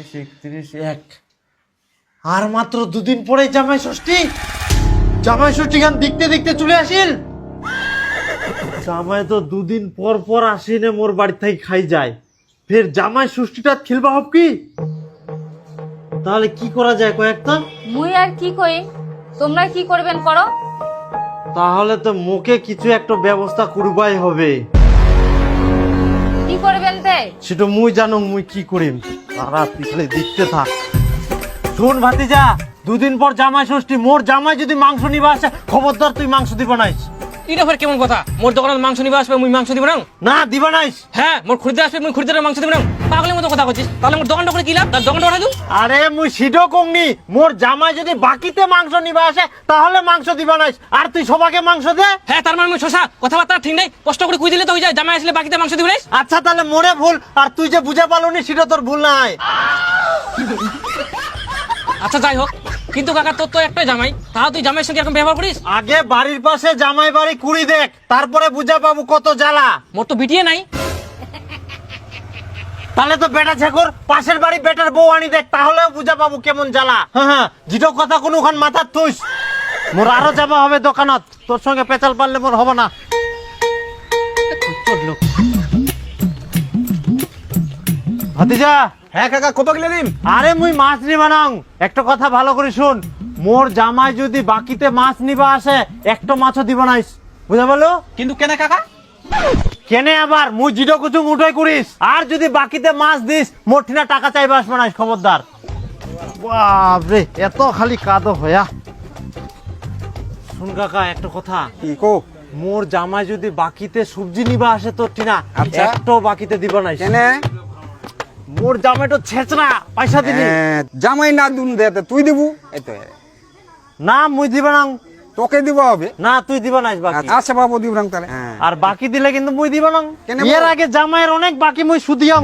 তিরিশ একত্রিশ এক। আর মাত্র দুদিন পরে জামাই ষষ্ঠী জামাই ষষ্ঠী গান দেখতে দেখতে চলে আসিল? জামাই তো দুদিন পর পর আসিনে মোর বাড়ি থেকে খাই যায়। ফের জামাই ষষ্ঠীটা খেলবা হব কি? তাহলে কি করা যায় কয়েকটা মুই আর কি কই? তোমরা কি করবেন করো? তাহলে তো মুখে কিছু একটা ব্যবস্থা করবাই হবে। কি করবেন তে সেটা মুই জানো মুই কি করিম? তারা পিছলে দেখতে থাক। শুন ভাতিজা দুদিন পর জামাই ষষ্ঠী। মোর জামাই যদি মাংস নিবা আসে খবরদার তুই মাংস দিব নাইস এটা ফের কেমন কথা? মোর দোকানত মাংস নিবা আসবে মুই মাংস দিব না? না দিবা নাইস হ্যাঁ মোর খুরিদার আসবে মুই খরিদ্দারের মাংস দিব না? পাগলের মতো কথা করছিস তাহলে মোর দোকানটা করে কি লাভ? তার দোকানটা বানাই দিও আরে মুই সিডো কংনি মোর জামাই যদি বাকিতে মাংস নিবা আসে তাহলে মাংস দিবা নাইস। আর তুই সবাকে মাংস দে। হ্যাঁ তার মানে মুই শশা কথাবার্তা ঠিক নেই। কষ্ট করে কুই দিলে তো হয়ে যায় জামাই আসলে বাকিতে মাংস দিব না আচ্ছা তাহলে মোরে ভুল। আর তুই যে বুঝে পালনি সেটা তোর ভুল নাই। আচ্ছা যাই হোক। কিন্তু কাকা তোর তো একটাই জামাই। তাও তুই জামাইয়ের সঙ্গে এরকম ব্যবহার করিস? আগে বাড়ির পাশে জামাই বাড়ি কুড়ি দেখ তারপরে বুঝা পাবো কত জ্বালা। মোর তো বিটিয়ে নাই। তাহলে তো বেটা ঝেকর পাশের বাড়ি বেটার বউ আনি দেখ তাহলেও বুঝা পাবো কেমন জ্বালা। হ্যাঁ হ্যাঁ যেটা কথা কোনো ওখান মাথার তুইস মোর আরও যাবা হবে দোকানত। তোর সঙ্গে পেঁচাল পারলে মোর হবে না। ভাতিজা। হ্যাঁ কাকা কত কিলো দিন আরে মুই মাছ নিবা নাও একটা কথা ভালো করে শুন। মোর জামাই যদি বাকিতে মাছ নিবা আসে একটা মাছও দিব নাইস। বুঝা বলো? কিন্তু কেনে কাকা? কেনে আবার মুই জিডো কুচুং উঠাই করিস? আর যদি বাকিতে মাছ দিস মোর ঠিনা টাকা চাইবা আসবে না খবরদার। বাপরে এত খালি কাদো হয়া। শুন কাকা একটা কথা। কি কো মোর জামাই যদি বাকিতে সবজি নিবা আসে তো টিনা আচ্ছা। একটাও বাকিতে দিব না। কেনে? মোর জামাই তো ছেচরা পয়সা দিবি। হ্যাঁ, জামাই না দুন দে তুই দিবু? এই তো। না মুই দিব না। তোকে দিব হবে। না তুই দিবা না বাকি। আচ্ছা বাবু দিব রং তাহলে। আর বাকি দিলে কিন্তু মুই দিব না। এর আগে জামাইয়ের অনেক বাকি মুই সুদিয়াম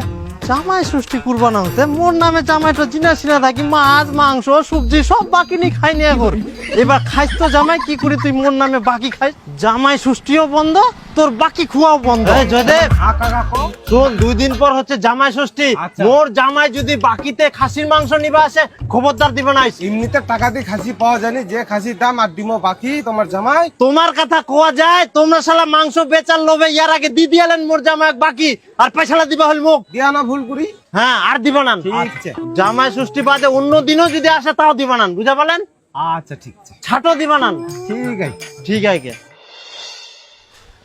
জামাই সৃষ্টি করবা না তে মোর নামে জামাইটা চিনা চিনা থাকি মাছ মাংস সবজি সব বাকি নি খাই নিয়ে কর এবার খাইস তো জামাই কি করি তুই মোর নামে বাকি খাইস? জামাই সৃষ্টিও বন্ধ তোর বাকি খুয়াও বন্ধ। এই জয়দেব কাকা কো শোন দুই দিন পর হচ্ছে জামাই ষষ্ঠী। আচ্ছা। মোর জামাই যদি বাকিতে খাসির মাংস নিবা আসে খবরদার দিব না এমনিতে টাকা দিয়ে খাসি পাওয়া যায়নি যে খাসির দাম আর ডিমও বাকি তোমার জামাই। তোমার কথা কোয়া যায় তোমরা শালা মাংস বেচার লোভে ইয়ার আগে দি দিয়ালেন মোর জামাই বাকি আর পয়সালা দিবা হল মুখ। দিয়া না ভুল করি? হ্যাঁ আর দিবা না। জামাই ষষ্ঠী বাদে অন্য দিনও যদি আসে তাও দিবা না। বুঝা পালেন আচ্ছা ঠিক আছে। ছাটো দিবা না। ঠিক আছে। ঠিক আছে।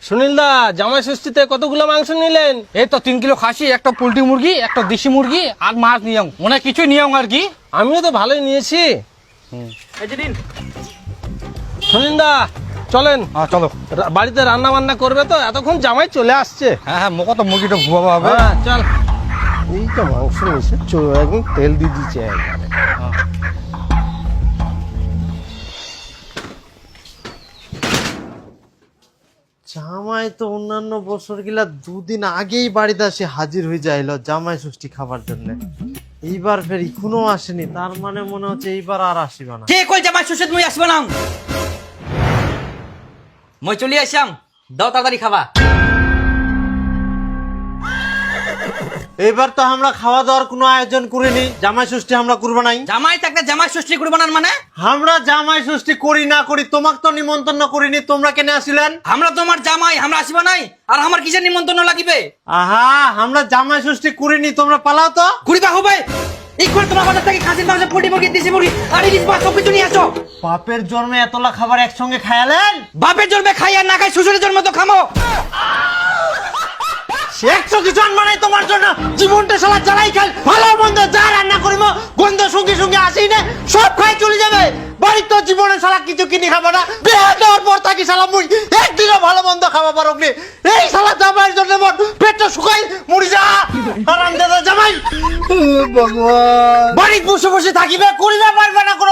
সুনীল দা জামাই ষষ্ঠীতে কতগুলো মাংস নিলেন? এই তো তিন কিলো খাসি একটা পোল্ট্রি মুরগি একটা দেশি মুরগি আর মাছ নিয়ম। মনে হয় কিছুই নিয়ম আর কি। আমিও তো ভালোই নিয়েছি। সুনীল দা চলেন। হ্যাঁ চলো। বাড়িতে রান্না বান্না করবে তো? এতক্ষণ জামাই চলে আসছে। হ্যাঁ হ্যাঁ মোকে তো মুরগিটা ভুয়াবো হবে হ্যাঁ চল। এই তো মাংস নিয়েছে চলো একদম তেল দিয়ে দিচ্ছে একবারে জামাই তো অন্যান্য বছর গিলা দুদিন আগেই বাড়িতে আসে হাজির হয়ে যাইল জামাই ষষ্ঠী খাবার জন্য। এইবার ফের এখনও আসেনি তার মানে মনে হচ্ছে এইবার আর আসিবা না। কে কই জামাই সুসেদ মুই আসব না? মই চলি আসাম দাও তাড়াতাড়ি খাবা। এইবার তো আমরা খাওয়া দাওয়ার কোনো আয়োজন করিনি জামাই ষষ্ঠী আমরা করব নাই। জামাই থাকলে জামাই ষষ্ঠী করব না মানে? আমরা জামাই ষষ্ঠী করি না করি তোমাকে তো নিমন্ত্রণ করিনি তোমরা কেন আসিলেন? আমরা তোমার জামাই আমরা আসব নাই? আর আমার কিসের নিমন্ত্রণ লাগিবে? আহা আমরা জামাই ষষ্ঠী করিনি তোমরা পালাও তো। কুড়িবা হবে এখন তোমার বাজার থেকে খাসির মাংস পোল্ট্রি মুরগি দেশি মুরগি আর ইলিশ মাছ সব কিছু নিয়ে আসো। বাপের জন্মে এতলা খাবার একসঙ্গে খায়ালেন বাপের জন্মে খাই আর না খাই শ্বশুরের জন্মে তো খামো। একশো কি জন্ম নাই তোমার জন্য। জীবনটা সালা জ্বালাই ভালো মন্দ যা রান্না করিব গন্ধ সঙ্গে সঙ্গে আসি না সব খাই চলে যাবে। বাড়ির তো জীবনে সালা কিছু কিনে খাব না। বিয়ে দেওয়ার পর থাকি সালা মুই। একদিনও ভালো মন্দ খাওয়া পারো নি। এই সালা জামাইয়ের জন্য মোর পেটটা শুকাই মরি যা। আরাম দাদা জামাই। ভগবান। বাড়ি বসে বসে থাকিবে করিবে পারবে না কোনো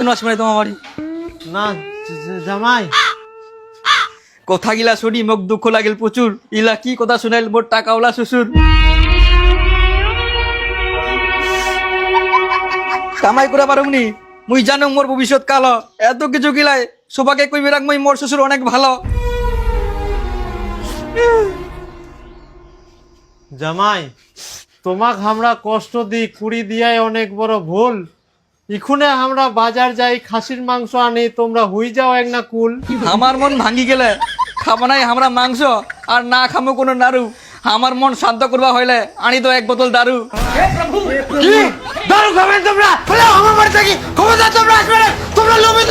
কোনদিন আসবে না তোমার বাড়ি? না জামাই। কথা গিলা শুনি মোক দুঃখ লাগিল প্রচুর। ইলা কি কথা শুনাইল মোর টাকাওলা শ্বশুর। কামাই করে পারুমনি মুই জানো মোর ভবিষ্যৎ কালো। এত কিছু গিলাই সবাকে কইবে রাখ মুই মোর শ্বশুর অনেক ভালো। জামাই তোমাক আমরা কষ্ট দিই কুড়ি দিয়াই অনেক বড় ভুল। ইখুনে আমরা বাজার যাই খাসির মাংস আনি তোমরা হুই যাও এক না কুল। আমার মন ভাঙি গেলে খাব নাই আমরা মাংস আর না খামো কোনো নাড়ু। আমার মন শান্ত করবা হইলে আনি তো এক বোতল দারু। কি? দারু খাবেন তোমরা? আমার বাড়ি থাকি তোমরা আসবে না? তোমরা লোভে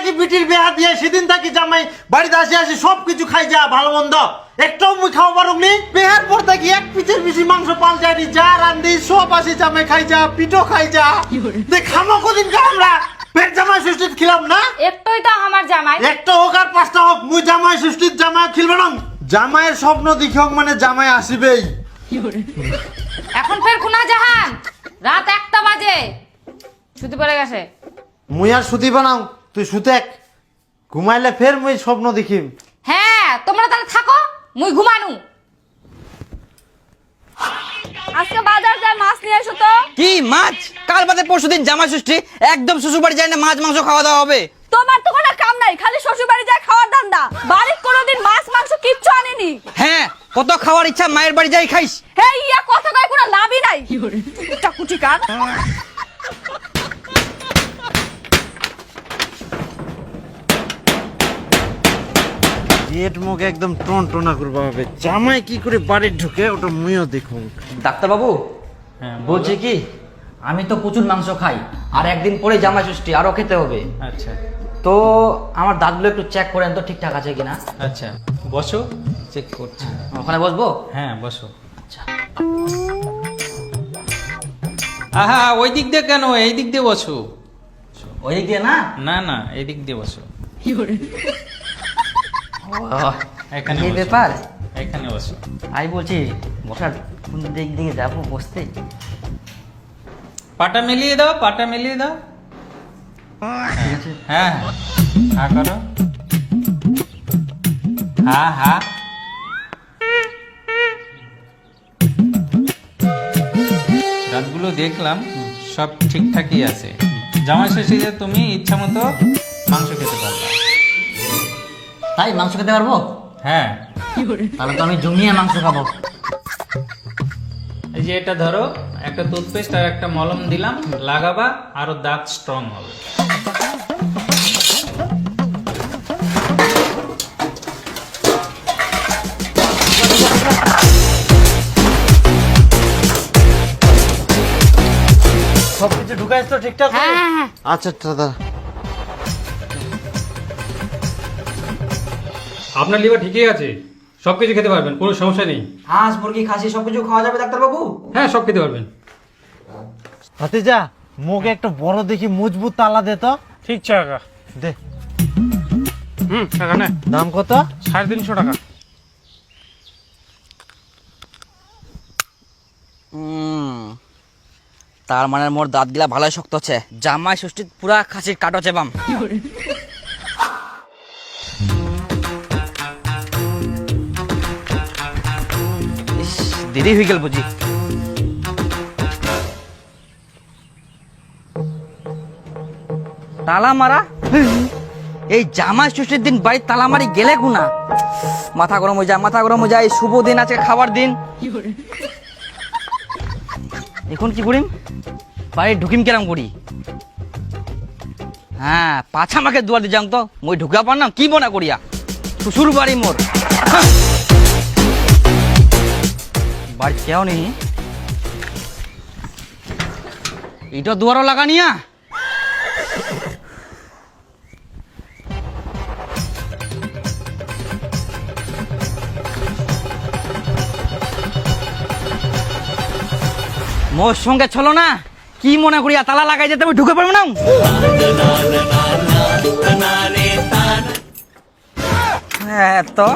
থাকি বিটির বিয়া দিয়ে সেদিন থাকি জামাই বাড়িতে আসি আসি সব কিছু খাই যা ভালো মন্দ। একটাও মুই খাওয়া পারুক নি। বিহার পর থাকি এক পিচের বেশি মাংস পাল যায়নি। যা রান্ধি সব আসি জামাই খাই যা পিঠো খাই যা। খামো কদিন খা আমরা। পেট জামাই সুষ্টিত খিলাম না? একটাই তো আমার জামাই। একটা হোক আর পাঁচটা হোক মুই জামাই সুষ্টিত জামাই খিলবে না। জামাইয়ের স্বপ্ন দেখি হোক মানে জামাই আসিবেই। এখন ফের খুনা জাহান। রাত একটা বাজে। ছুটি পড়ে গেছে। মুই আর সুতি বানাও তুই সুতেক ঘুমাইলে ফের মুই স্বপ্ন দেখিম। হ্যাঁ তোমরা তাহলে থাকো মুই ঘুমানু। আজকে বাজার যায় মাছ নিয়ে এসো তো। কি মাছ? কাল বাদে পরশু দিন জামা ষষ্ঠী একদম শ্বশুর বাড়ি যায় না মাছ মাংস খাওয়া দাওয়া হবে। তোমার তো কোনো কাম নাই খালি শ্বশুর বাড়ি যায় খাওয়ার ধান্দা। বাড়ির কোনোদিন মাছ মাংস কিচ্ছু আনিনি। হ্যাঁ কত খাওয়ার ইচ্ছা মায়ের বাড়ি যাই খাইস। হে ইয়া কথা কয় কোনো লাভই নাই। চাকুটি কার গেট মুখ একদম টন টনা করবা হবে জামাই কি করে বাড়ি ঢুকে ওটা মুইও দেখুন ডাক্তারবাবু বলছি কি আমি তো প্রচুর মাংস খাই আর একদিন পরে জামাই ষষ্ঠী আরও খেতে হবে। আচ্ছা। তো আমার দাঁতগুলো একটু চেক করেন তো ঠিকঠাক আছে কিনা। আচ্ছা বসো। চেক করছি। ওখানে বসবো? হ্যাঁ বসো। আচ্ছা। আহা ওই দিক দিয়ে কেন? এই দিক দিয়ে বসো। ওই দিক দিয়ে না? না না এই দিক দিয়ে বসো। এখানে এই। ব্যাপার? এখানে বসো। আমি বলছি বসার কোন দিক দিকে যাব বসতে? পাটা মিলিয়ে দাও পাটা মিলিয়ে দাও। হ্যাঁ হ্যাঁ হ্যাঁ। করো। হ্যাঁ হ্যাঁ দাঁতগুলো দেখলাম সব ঠিকঠাকই আছে। জামাই ষষ্ঠীতে তুমি ইচ্ছা মতো মাংস খেতে পারবে। তাই মাংস খেতে পারব? হ্যাঁ। তাহলে তো আমি জমিয়ে মাংস খাব। এই যে এটা ধরো একটা টুথপেস্ট আর একটা মলম দিলাম লাগাবা আরও দাঁত স্ট্রং হবে। সব কিছু ঢুকাইছ তো ঠিকঠাক হ্যাঁ হ্যাঁ হ্যাঁ। আচ্ছা দাদা আপনার লিভার ঠিকই আছে সব কিছু খেতে পারবেন কোনো সমস্যা নেই। হাঁস মুরগি খাসি সবকিছু খাওয়া যাবে ডাক্তারবাবু? হ্যাঁ সব খেতে পারবেন। ভাতিজা মুখ একটা বড় দেখি মজবুত তালা দে তো। ঠিক টাকা। দে। হুম টাকা না। দাম কত? সাড়ে তিনশো টাকা। হুম তার মানে মোর দাঁতগুলা ভালোই শক্ত আছে জামাই ষষ্ঠী পুরা খাসির কাটো চেবাম ইস, দেরি হয়ে গেল বুঝি। তালা মারা এই জামা ষষ্ঠীর দিন বাড়ির তালা মারি গেলে গুনা। মাথা গরম হয়ে যায় মাথা গরম হয়ে যায় শুভ দিন আছে খাবার দিন। এখন কি করিম বাড়ি ঢুকিম কেরাম করি। হ্যাঁ পাছা মাকে দুয়ার দিয়ে যাং তো, মই ঢুকা পার না কি বনা করিয়া? শ্বশুর বাড়ি মোর। হাহ। বাড়ি কেউ নেই এটা দুয়ারও লাগানিয়া মোর সঙ্গে চলো না। কি মনে করিয়া তালা লাগাই যেতে আমি ঢুকে পারব না? হ্যাঁ তো।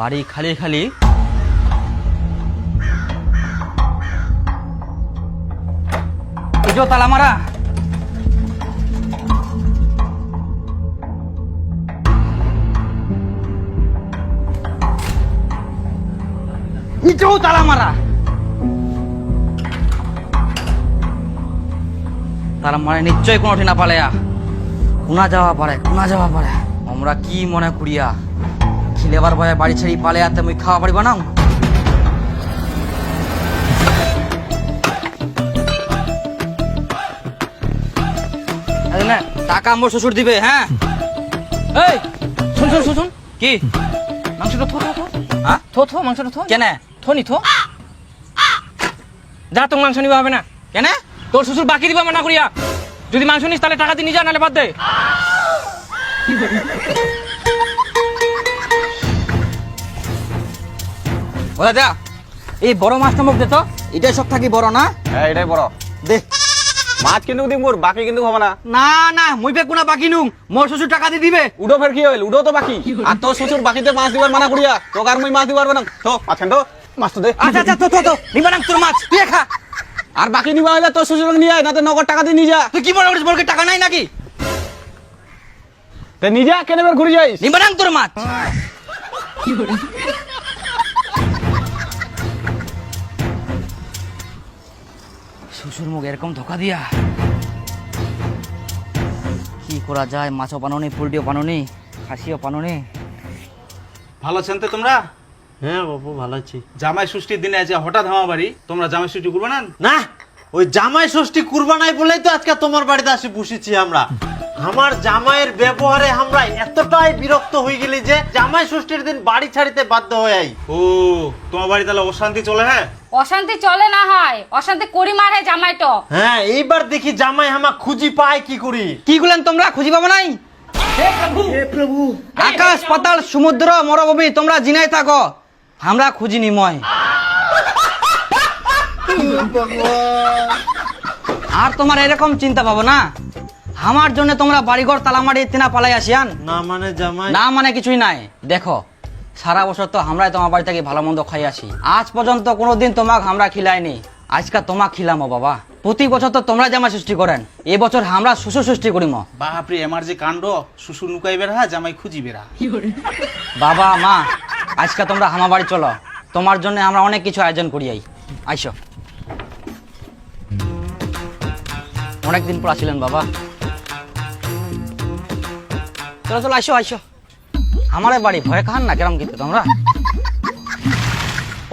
বাড়ি খালি খালি। তালা মারা। তালা মারা। তার মানে নিশ্চয় কোনো ঠিনা পালেয়া কোনা যাওয়া পারে, কোনা যাওয়া পারে। আমরা কি মনে করিয়া খিলেবার ভয়ে বাড়ি ছেড়ে পালে আতে মুই খাওয়া পারিবা না আরে টাকা মোর শ্বশুর দিবে হ্যাঁ? এই শুন শুন শুন শুন। কি? মাংসটা থো থো থো। হ্যাঁ? থো থো মাংসটা থো। কেন? থো নি থো। যা তোর মাংস নিবা হবে না। কেন? তোর শ্বশুর বাকি দিবা মানা করিয়া যদি মাংস নিস তাহলে টাকা দিয়ে নিয়ে যা নাহলে বাদ দে। ও দাদা এই বড় মাছটা মুখ দে তো। এটাই সব থাকি বড় না? হ্যাঁ এটাই বড়। দে। মাছ কিন্তু দিম মোর বাকি কিন্তু হবে না। না না মুই পে কোনা বাকি নুম মোর শ্বশুর টাকা দিয়ে দিবে। উডো ফের কি হইল? উডো তো বাকি। আর তোর শ্বশুর বাকিতে মাছ দিবার মানা করিয়া তোকে আর মুই মাছ দিবার না তো মাছ তো? মাছ তো দে। আচ্ছা আচ্ছা তো তো তো নিবা না তোর মাছ। তুই খা। আর বাকি নিবা হইলে তোর শ্বশুর নিয়ে আয় না তো নগদ টাকা দিয়ে নিয়ে যা। তুই কি মনে করিস? মোর কি টাকা নাই নাকি? তে নিয়ে যা কেন এবার ঘুরে যাইস? নিবা না তোর মাছ। শ্বশুর মুখ এরকম ধোকা দিয়া? কি করা যায়? মাছও পানোনি পোলট্রিও পানোনি খাসিও পানোনি ভালো আছেন তো তোমরা? হ্যাঁ বাবু ভালো আছি। জামাই ষষ্ঠীর দিনে আছে হঠাৎ আমার বাড়ি। তোমরা জামাই ষষ্ঠী করবে না? না ওই জামাই ষষ্ঠী কুরবানাই বলেই তো আজকে তোমার বাড়িতে আসি বসেছি আমরা। আমার জামাইয়ের ব্যবহারে আমরা এতটাই বিরক্ত হয়ে গেলি যে জামাই ষষ্ঠীর দিন বাড়ি ছাড়িতে বাধ্য হয়ে আই। ও তোমার বাড়ি তাহলে অশান্তি চলে হ্যাঁ? অশান্তি চলে না হয় অশান্তি করি মারে জামাইটো। হ্যাঁ এইবার দেখি জামাই হামা খুঁজি পায় কি করি। কি গুলেন তোমরা খুঁজি পাবো নাই? আকাশ পাতাল সমুদ্র মরভূমি তোমরা জিনাই থাকো। আমরা খুঁজি নিময় আর তোমার এরকম চিন্তা পাবো না আমার জন্য তোমরা বাড়িঘর তালামারি তিনা পালাই আসিয়ান না মানে জামাই। না মানে কিছুই নাই। দেখো সারা বছর তো আমরাই তোমার বাড়ি থেকে ভালো মন্দ খাই আসি। আজ পর্যন্ত কোনোদিন তোমাকে আমরা খিলাইনি। আজকে তোমাক খিলামো বাবা। প্রতি বছর তো তোমরা জামা সৃষ্টি করেন। এবছর আমরা শ্বশুর সৃষ্টি করিম। বাপরে আমার যে কাণ্ড শ্বশুর নুকাই বেড়া জামাই খুঁজি বেড়া। বাবা মা আজকে তোমরা আমার বাড়ি চলো। তোমার জন্য আমরা অনেক কিছু আয়োজন করি আই। আইসো। অনেকদিন পর আসিলেন বাবা। চলো চলো আইসো আইসো আমার বাড়ি ভয় খান না কেরম কিন্তু তোমরা?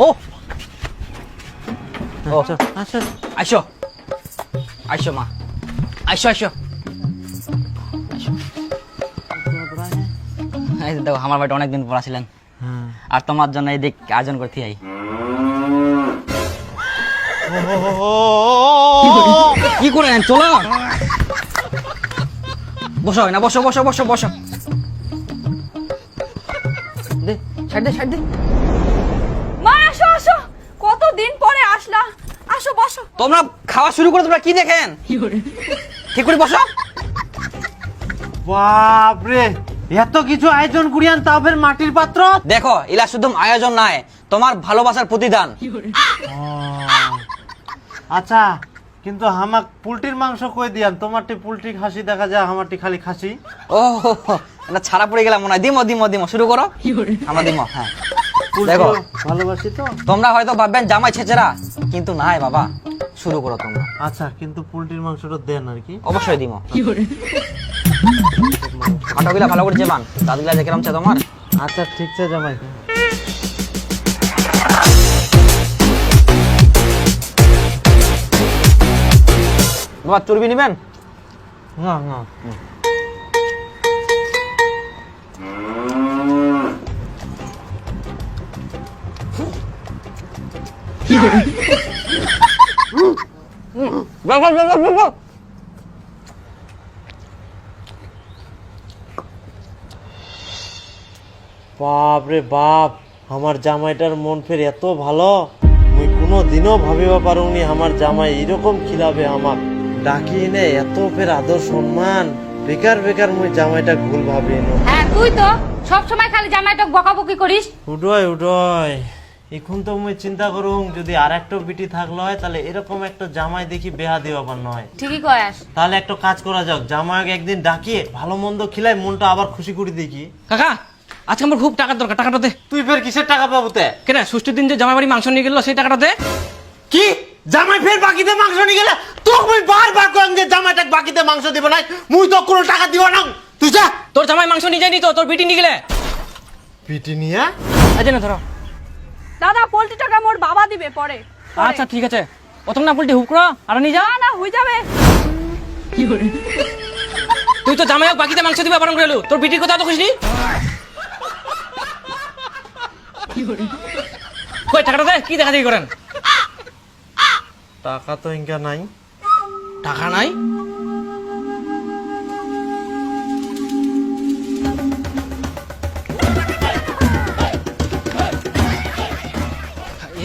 ও! আইসো আইসো মা। আইসো আইসো আইসো। এই দেখো আমার বাড়িতে অনেকদিন পর আসিলেন। আর তোমার জন্য এই দিক আয়োজন করতে আই। কি করে চলো। বসো না বসো বসো বসো বসো। দে ছাড় দে মা আসো আসো। কতদিন পরে আসলা? আসো বসো। তোমরা খাওয়া শুরু করে তোমরা কি দেখেন? ঠিক করে বসো। বাপরে এত কিছু আয়োজন করিয়ান মাটির পাত্র? দেখো ইলা শুধু আয়োজন নাই তোমার ভালোবাসার প্রতিদান। আচ্ছা কিন্তু হামাক পুলটির মাংস কই দিয়ান? তোমারটি পুলটি খাসি দেখা যায় আমারটি খালি খাসি। ও এটা ছাড়া পড়ে গেলাম মনে হয়। দিমো দিমো দিমো শুরু করো। আমরা দিমো হ্যাঁ। দেখো ভালোবাসি তো? তোমরা হয়তো ভাববেন জামাই ছেচেরা কিন্তু নাই বাবা। শুরু করো তোমরা। আচ্ছা কিন্তু পুলটির মাংসটা দেন আর কি। অবশ্যই দিমো। কাটাগুলা ভালো করে চেবান দাদুগুলা যে কেরম চে তোমার? আচ্ছা ঠিক আছে জামাই। বাবা চর্বি নিবেন? না না। বাবা, বাবা, বাবা। বাপ রে বাপ আমার জামাইটার মন ফের এত ভালো। মুই কোনো দিনও ভাবিবা পারুনি আমার জামাই এরকম খিলাবে আমাক। ডাকি নে এত ফের আদর সম্মান। বেকার বেকার মুই জামাইটা ভুল ভাবি নো হ্যাঁ তুই তো সব সময় খালি জামাইটা বকাবকি করিস। উডয় উডয়। এখন তো মুই চিন্তা করুম যদি আর একটা বিটি থাকল হয় তাহলে এরকম একটা জামাই দেখি বেহা দিও আবার নয়। ঠিকই কয়াস। তাহলে একটা কাজ করা যাক জামাইকে একদিন ডাকিয়ে ভালো মন্দ খিলাই মনটা আবার খুশি করে দেখি। কাকা আজকে আমার খুব টাকার দরকার টাকাটা দে। তুই ফের কিসের টাকা পাবো তে? কেন ষষ্ঠীর দিন যে জামাই বাড়ি মাংস নিয়ে গেল সেই টাকাটা দে। কি? জামাই ফের বাকিতে মাংস নিয়ে গেলে? তোকে মুই বারবার কইম যে জামাইটা বাকিতে মাংস দিব না মুই তো কোনো টাকা দিব না। তুই যা। তোর জামাই মাংস নিয়ে যায়নি তো তোর বিটি নিয়ে গেলে? পিটি নিয়ে? আজ না ধরো। দাদা পোল্ট্রি টাকা মোর বাবা দিবে পরে। আচ্ছা ঠিক আছে। প্রথম না বলটি হুক করো আর নিয়ে যা। না না হয়ে যাবে। তুই তো জামাই হোক বাকিতে মাংস দিবে বারণ করে এলু। তোর বিটির কথা তো খুশি? কই টাকাটা দে কি দেখা দেখি করেন? টাকা তো ইনকা নাই। টাকা নাই?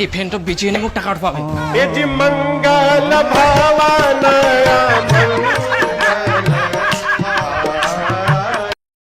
এই ফ্যানটা বেঁচে এনে মোক টাকা পাবে মঙ্গল ভাবনায়া।